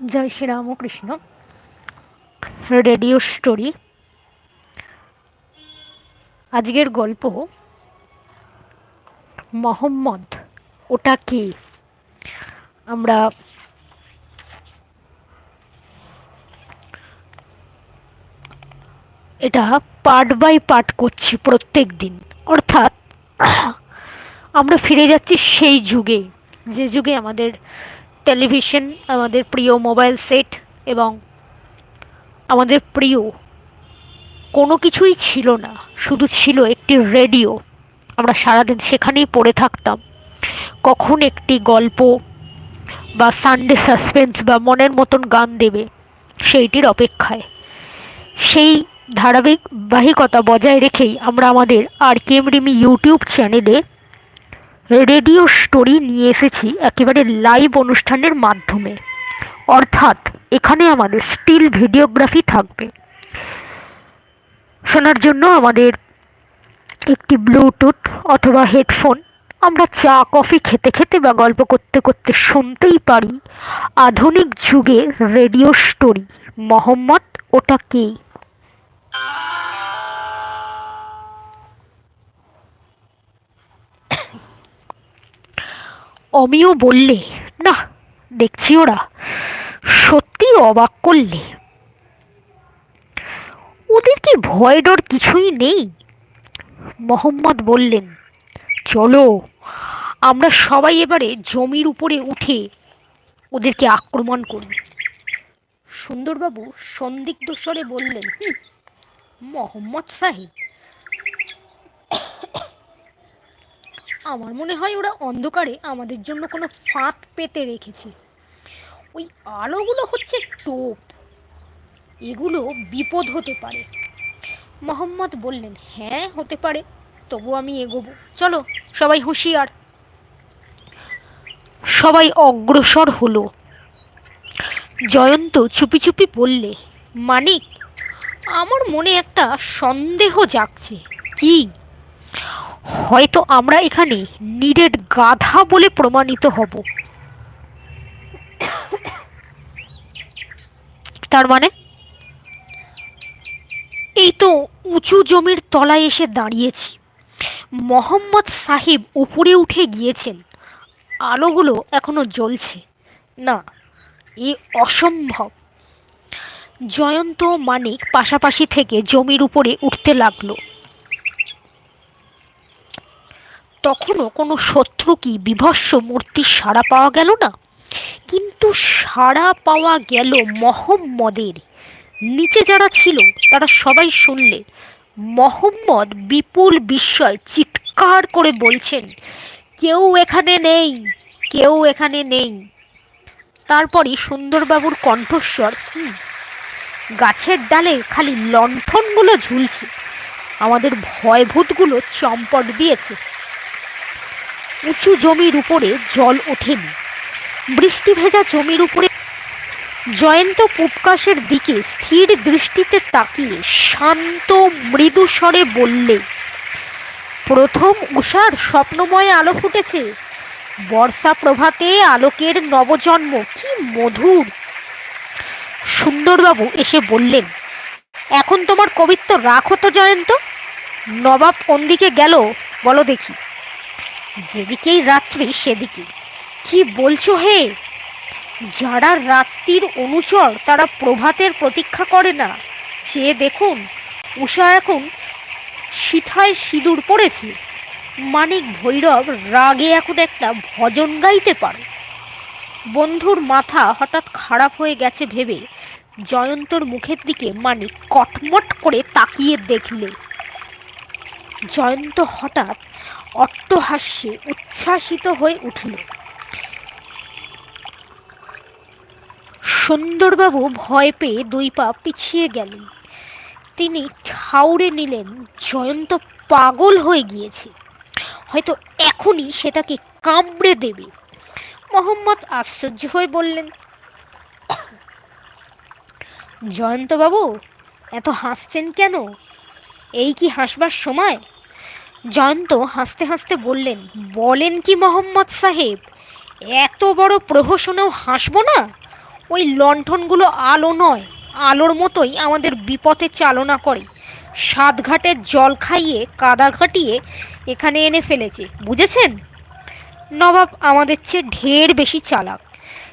জয় Sri Ramakrishna, radio story. আজকের গল্প, মোহাম্মদ, ওটা কে? আমরা এটা পার্ট বাই পার্ট করছি প্রত্যেক দিন। অর্থাৎ আমরা ফিরে যাচ্ছি সেই যুগে, যে যুগে আমাদের টেলিভিশন, আমাদের প্রিয় মোবাইল সেট এবং আমাদের প্রিয় কোনো কিছুই ছিল না। শুধু ছিল একটি রেডিও। আমরা সারাদিন সেখানেই পড়ে থাকতাম। কখন একটি গল্প বা সানডে সাসপেন্স বা মনের মতন গান দেবে, সেইটির অপেক্ষায়। সেই ধারাবাহিকতা বজায় রেখেই আমরা আমাদের আর কেম রিমি ইউটিউব চ্যানেলে রেডিও স্টোরি নিয়ে এসেছি একেবারে লাইভ অনুষ্ঠানের মাধ্যমে। অর্থাৎ এখানে আমাদের স্টিল ভিডিওগ্রাফি থাকবে। শোনার জন্য আমাদের একটি ব্লুটুথ অথবা হেডফোন আমরা চা, কফি খেতে খেতে বা গল্প করতে করতে শুনতেই পারি। আধুনিক যুগের রেডিও স্টোরি, মোহাম্মদ, ওটা কে? অমিও বললে না দেখছি ওরা। সত্যি অবাক করলে। ওদের কি ভয় ডর কিছুই নেই? মোহাম্মদ বললেন চলো আমরা সবাই এবারে জমির উপরে উঠে ওদেরকে আক্রমণ করি। সুন্দরবাবু সন্দিগ্ধ স্বরে বললেন "হুঁ, মোহাম্মদ সাহেব আমার মনে হয় ওরা অন্ধকারে আমাদের জন্য কোনো ফাঁদ পেতে রেখেছে। ওই আলোগুলো হচ্ছে টোপ। এগুলো বিপদ হতে পারে। মোহাম্মদ বললেন হ্যাঁ হতে পারে। তবু আমি এগোবো। চলো, সবাই হুঁশিয়ার। সবাই অগ্রসর হলো। জয়ন্ত চুপি চুপি বললে, মানিক, আমার মনে একটা সন্দেহ জাগছে। কি? হয়তো আমরা এখানে নিরেট গাধা বলে প্রমাণিত হব। তার মানে? এই তো উঁচু জমির তলায় এসে দাঁড়িয়েছি। মোহাম্মদ সাহেব উপরে উঠে গিয়েছেন। আলোগুলো এখনও জ্বলছে। না, এ অসম্ভব। জয়ন্ত মানিক পাশাপাশি থেকে জমির উপরে উঠতে লাগল। তখনও কোনো শত্রু কি বিভৎস মূর্তির সাড়া পাওয়া গেল না? কিন্তু সাড়া পাওয়া গেল মহম্মদের। নিচে যারা ছিল তারা সবাই শুনলে মোহাম্মদ বিপুল বিস্ময় চিৎকার করে বলছেন কেউ এখানে নেই কেউ এখানে নেই তারপরই সুন্দরবাবুর কণ্ঠস্বর "হুম, গাছের ডালে খালি লণ্ঠনগুলো ঝুলছে। আমাদের ভয়ভূতগুলো চম্পট দিয়েছে। উঁচু জমির উপরে জল ওঠেনি। বৃষ্টি ভেজা জমির উপরে জয়ন্ত পুপকাশের দিকে স্থির দৃষ্টিতে তাকিয়ে শান্ত মৃদু স্বরে বললে, প্রথম উষার স্বপ্নময় আলো ফুটেছে। বর্ষা প্রভাতে আলোকের নবজন্ম, কি মধুর! সুন্দরবাবু এসে বললেন, এখন তোমার কবিত্ব রাখো তো জয়ন্ত। নবাব কোন দিকে গেল বলো দেখি। যেদিকেই রাত্রি সেদিকে কি বলছো হে? যারা রাত্রির অনুচর, তারা প্রভাতের প্রতীক্ষা করে না। চেয়ে দেখুন উষা এখন সিথায় সিঁদুর পড়েছে। মানিক ভৈরব রাগে এখন একটা ভজন গাইতে পারে। বন্ধুর মাথা হঠাৎ খারাপ হয়ে গেছে ভেবে জয়ন্তর মুখের দিকে মানিক কটমট করে তাকিয়ে দেখলে। জয়ন্ত হঠাৎ অট্টহাস্যে উচ্ছ্বাসিত হয়ে উঠল। সুন্দরবাবু ভয় পেয়ে দুই পা পিছিয়ে গেলেন। তিনি ঠাউরে নিলেন, জয়ন্ত পাগল হয়ে গিয়েছে। হয়তো এখনই সেটাকে কামড়ে দেবে। মোহাম্মদ আশ্চর্য হয়ে বললেন, জয়ন্তবাবু, এত হাসছেন কেন? এই কি হাসবার সময়? জয়ন্ত হাসতে হাসতে বললেন, বলেন কি মোহাম্মদ সাহেব, এত বড় প্রহসনেও হাসব না? ওই লণ্ঠনগুলো আলো নয়, আলোর মতোই আমাদের বিপথে চালনা করে। সাতঘাটের জল খাইয়ে, কাদা ঘাটিয়ে এখানে এনে ফেলেছে, বুঝেছেন? নবাব আমাদের চেয়ে ঢের বেশি চালাক।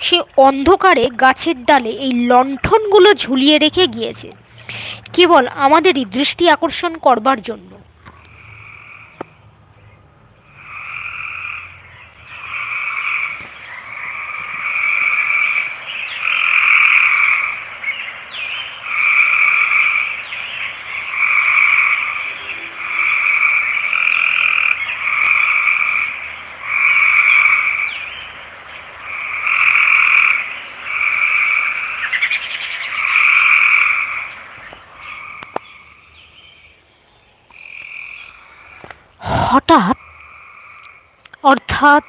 সে অন্ধকারে গাছের ডালে এই লণ্ঠনগুলো ঝুলিয়ে রেখে গিয়েছে। কেবল আমাদেরই দৃষ্টি আকর্ষণ করবার জন্য। হঠাৎ, অর্থাৎ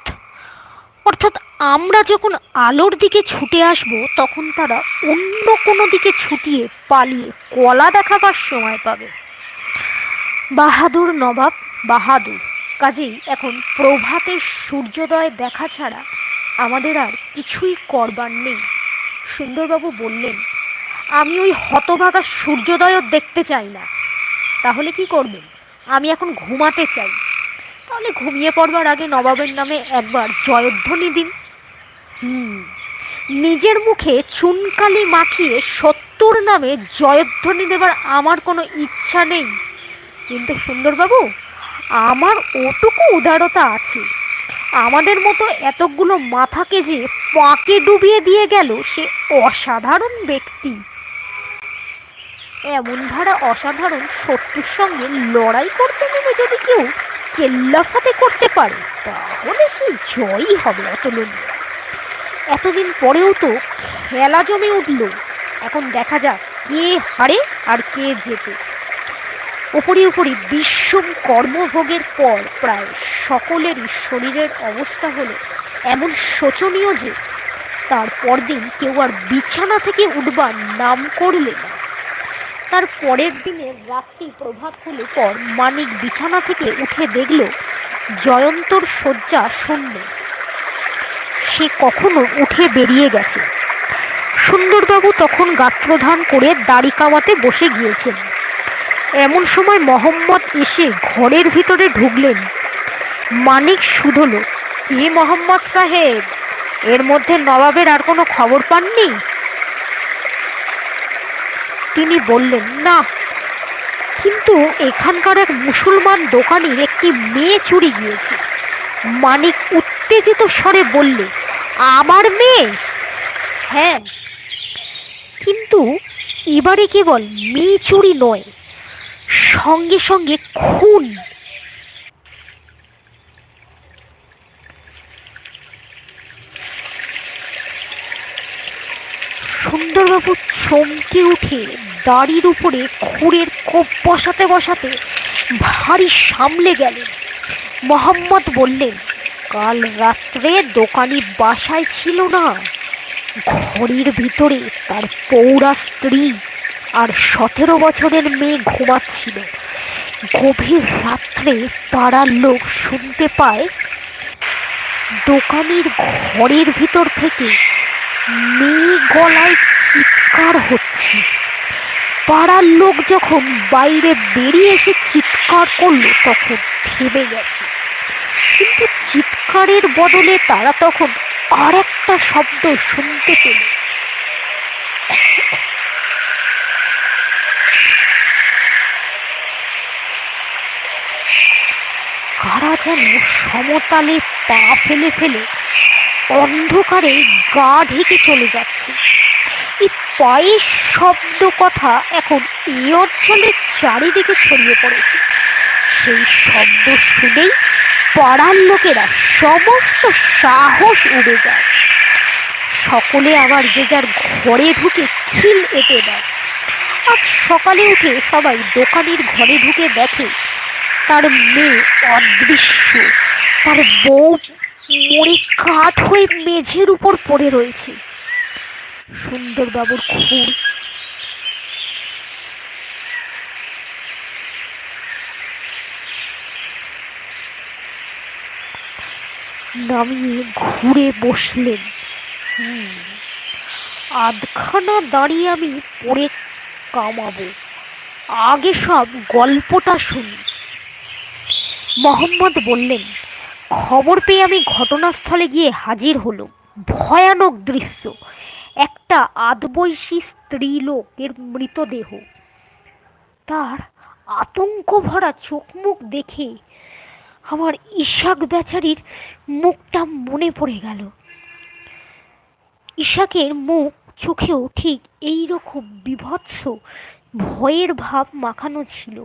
অর্থাৎ আমরা যখন আলোর দিকে ছুটে আসব, তখন তারা অন্য কোনো দিকে ছুটিয়ে পালিয়ে কলা দেখাবার সময় পাবে। বাহাদুর নবাব বাহাদুর। কাজেই এখন প্রভাতের সূর্যোদয় দেখা ছাড়া আমাদের আর কিছুই করবার নেই। সুন্দরবাবু বললেন, আমি ওই হতভাগা সূর্যোদয়ও দেখতে চাই না। তাহলে কি করবেন? আমি এখন ঘুমাতে চাই। তাহলে ঘুমিয়ে পড়বার আগে নবাবের নামে একবার জয়ধ্বনি দিন। হুম, নিজের মুখে চুনকালি মাখিয়ে সত্তর নামে জয়ধ্বনি দেবার আমার কোনো ইচ্ছা নেই। কিন্তু সুন্দরবাবু, আমার ওটুকু উদারতা আছে। আমাদের মতো এতগুলো মাথাকে যে পাকে ডুবিয়ে দিয়ে গেল সে অসাধারণ ব্যক্তি। এমন ধারা অসাধারণ শত্রুর সঙ্গে লড়াই করতে নেমে যদি কেউ কেল্লাফাতে করতে পারে, তাহলে সে জয়ই হবে অতলনীয় এতদিন পরেও তো খেলা জমে উঠল। এখন দেখা যাক কে হারে আর কে জেতে। ওপরে ওপরে বিষম কর্মভোগের পর প্রায় সকলেরই শরীরের অবস্থা হলো এমন শোচনীয় যে, তার পরদিন কেউ আর বিছানা থেকে উঠবার নাম করলে না। তার পরের দিনের রাত্রি প্রভাত হলে পর মানিক বিছানা থেকে উঠে দেখল জয়ন্তর শয্যা শূন্য। সে কখনো উঠে বেরিয়ে গেছে। সুন্দরবাবু তখন গাত্রধান করে দাড়ি কামাতে বসে গিয়েছেন। এমন সময় মোহাম্মদ এসে ঘরের ভিতরে ঢুকলেন। মানিক শুধল, কে মোহাম্মদ সাহেব? এর মধ্যে নবাবের আর কোনো খবর পাননি? তিনি বললেন, না, কিন্তু এখানকার এক মুসলমান দোকানের একটি মেয়ে চুরি গিয়েছে। মানিক উত্তেজিত স্বরে বললে, আমার মেয়ে? হ্যাঁ কিন্তু এবারে কেবল মেয়ে চুরি নয়, সঙ্গে সঙ্গে খুন। সুন্দরবাবু চমকে উঠে দাড়ির উপরে খুঁড়ের কোপ বসাতে বসাতে ভারী সামলে গেলেন। মোহাম্মদ বললেন, কাল রাত্রে দোকানি বাসায় ছিল না। ঘড়ির ভিতরে তার পৌরা স্ত্রী আর সতেরো বছরের মেয়ে ঘুমাচ্ছিল। গভীর রাত্রে পাড়ার লোক শুনতে পায়, দোকানির ঘরের ভিতর থেকে মেয়ে গলায় চিৎকার হচ্ছে। পাড়ার লোক যখন বাইরে বেরিয়ে এসে চিৎকার করল, তখন থেমে গেছে। কিন্তু চিৎকারের বদলে তারা তখন আর একটা শব্দ শুনতে পেল। কারা যেন সমতালে পা ফেলে ফেলে অন্ধকারে গা ঢেকে চলে যাচ্ছে। এই পায়ের শব্দ কথা এখন এই চারিদিকে ছড়িয়ে পড়েছে। সেই শব্দ শুনেই পাড়ার লোকেরা সমস্ত সাহস উড়ে যায়। সকলে আবার যে যার ঘরে ঢুকে খিল এঁটে দেয়। আজ সকালে উঠে সবাই দোকানের ঘরে ঢুকে দেখে, তার মেয়ে অদৃশ্য, তার বউ মরে কাঠ হয়ে মেঝের উপর পড়ে রয়েছে। সুন্দরবাবুর খুর নামিয়ে ঘুরে বসলেন। আধখানা দাঁড়িয়ে আমি পড়ে কামাবো। আগে সব গল্পটা শুনি। মোহাম্মদ বললেন, খবর পেয়ে আমি ঘটনাস্থলে গিয়ে হাজির হলো ভয়ানক দৃশ্য। একটা আদবয়সী স্ত্রীলোকের মৃতদেহ। তার আতঙ্ক ভরা চোখ মুখ দেখে আমার ইশাক বেচারির মুখটা মনে পড়ে গেল। ইশাকের মুখ চোখেও ঠিক এই রকম বিভৎস ভয়ের ভাব মাখানো ছিল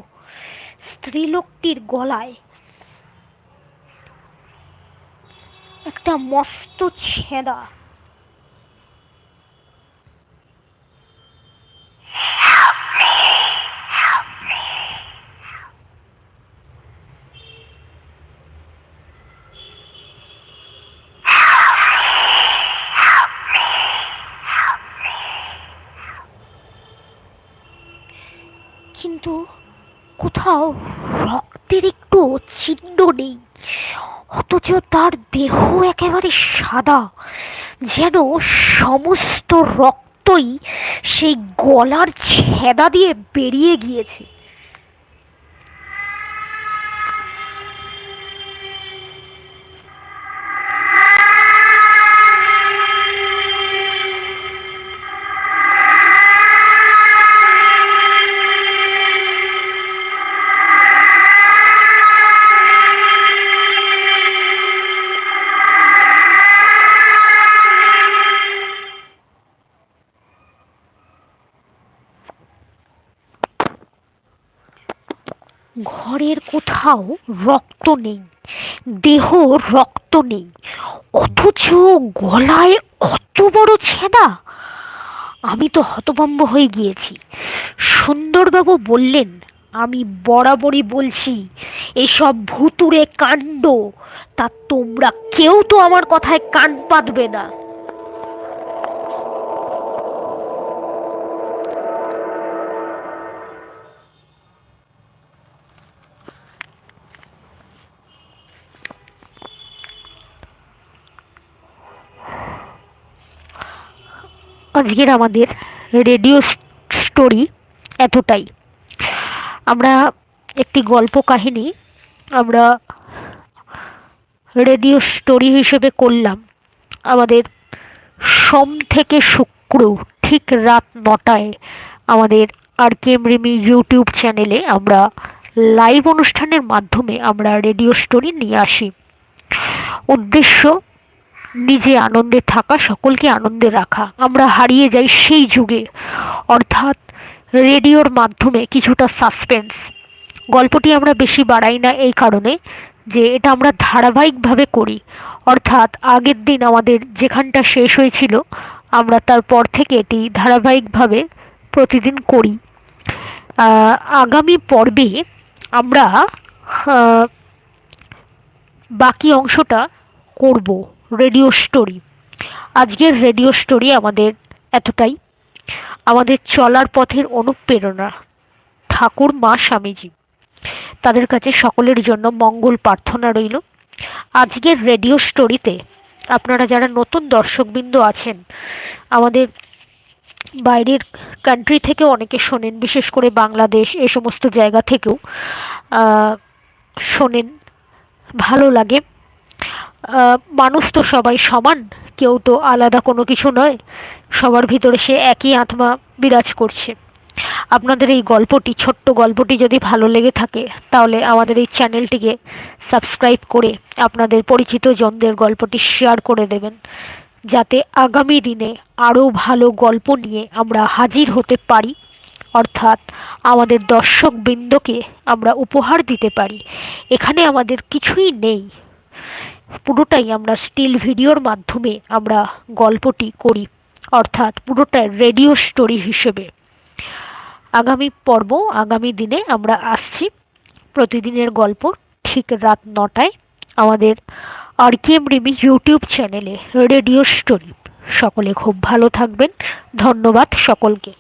স্ত্রীলোকটির গলায়। একটা মস্ত ছেঁদা কিন্তু কোথাও রক্তের একটু চিহ্ন নেই। অথচ তার দেহ একেবারে সাদা যেন সমস্ত রক্তই সেই গলার ছেদা দিয়ে বেরিয়ে গিয়েছে। ঘরের কোথাও রক্ত নেই, দেহ রক্ত নেই, অথচ গলায় অত বড় ছেদা আমি তো হতভম্ব হয়ে গিয়েছি। সুন্দরবাবু বললেন, আমি বরাবরই বলছি, এসব ভুতুরে কাণ্ড, তা তোমরা কেউ তো আমার কথায় কান পাতবে না। আজকের আমাদের রেডিও স্টোরি এতটাই। আমরা একটি গল্প কাহিনী আমরা রেডিও স্টোরি হিসেবে করলাম। আমাদের সোম থেকে শুক্র ঠিক রাত নটায় আমাদের আর কেম রিমি ইউটিউব চ্যানেলে আমরা লাইভ অনুষ্ঠানের মাধ্যমে আমরা রেডিও স্টোরি নিয়ে আসি। উদ্দেশ্য নিজে আনন্দে থাকা, সকলকে আনন্দে রাখা। আমরা হারিয়ে যাই সেই যুগে। অর্থাৎ রেডিওর মাধ্যমে কিছুটা সাসপেন্স। গল্পটি আমরা বেশি বাড়াই না এই কারণে যে এটা আমরা ধারাবাহিকভাবে করি। অর্থাৎ আগের দিন আমাদের যেখানটা শেষ হয়েছিল, আমরা তারপর থেকে এটি ধারাবাহিকভাবে প্রতিদিন করি। আগামী পর্বে আমরা বাকি অংশটা করব। Radio story. আজকের রেডিও স্টোরি আমাদের এতটাই। আমাদের চলার পথের অনুপ্রেরণা। ঠাকুর, মা, স্বামীজি। তাদের কাছে সকলের জন্য মঙ্গল প্রার্থনা রইল। আজকের রেডিও স্টোরিতে আপনারা যারা নতুন দর্শকবৃন্দ আছেন, আমাদের বাইরের কান্ট্রি থেকে অনেকে শোনেন, বিশেষ করে বাংলাদেশ, এ সমস্ত জায়গা থেকেও শোনেন। ভালো লাগে। মানুষ তো সবাই সমান, কেউ তো আলাদা কোনো কিছু নয়। সবার ভিতরে সে একই আত্মা বিরাজ করছে। আপনাদের এই গল্পটি, ছোট্ট গল্পটি যদি ভালো লেগে থাকে, তাহলে আমাদের এই চ্যানেলটিকে সাবস্ক্রাইব করে আপনাদের পরিচিত জনদের গল্পটি শেয়ার করে দেবেন। যাতে আগামী দিনে আরও ভালো গল্প নিয়ে আমরা হাজির হতে পারি, অর্থাৎ আমাদের দর্শকবৃন্দকে আমরা উপহার দিতে পারি। এখানে আমাদের কিছুই নেই। পুরোটাই আমরা স্টিল ভিডিওর মাধ্যমে আমরা গল্পটি করি, অর্থাৎ পুরোটা রেডিও স্টোরি হিসেবে। আগামী পর্ব, আগামী দিনে আমরা আসছি প্রতিদিনের গল্প ঠিক রাত নটায় আমাদের আর কেম রিমি ইউটিউব চ্যানেলে রেডিও স্টোরি সকলে খুব ভালো থাকবেন। ধন্যবাদ সকলকে।